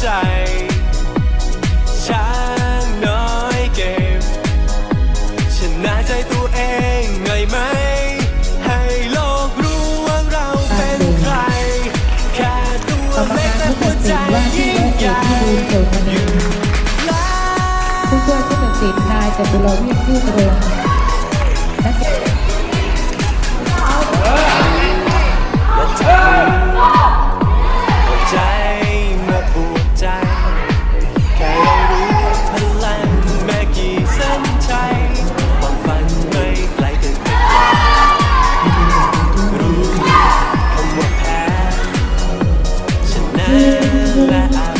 ใจช้าน้อยก็ชนวเองไงไว่าเราเป็นใคร แค่ตัวเล็กแต่หัวใจยิ่งใหญ่อยแผู้ช่วยผู้ตัดสินายจตุรงค์ยิ่งรุ่งเรือง แล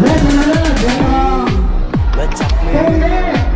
Let's baby.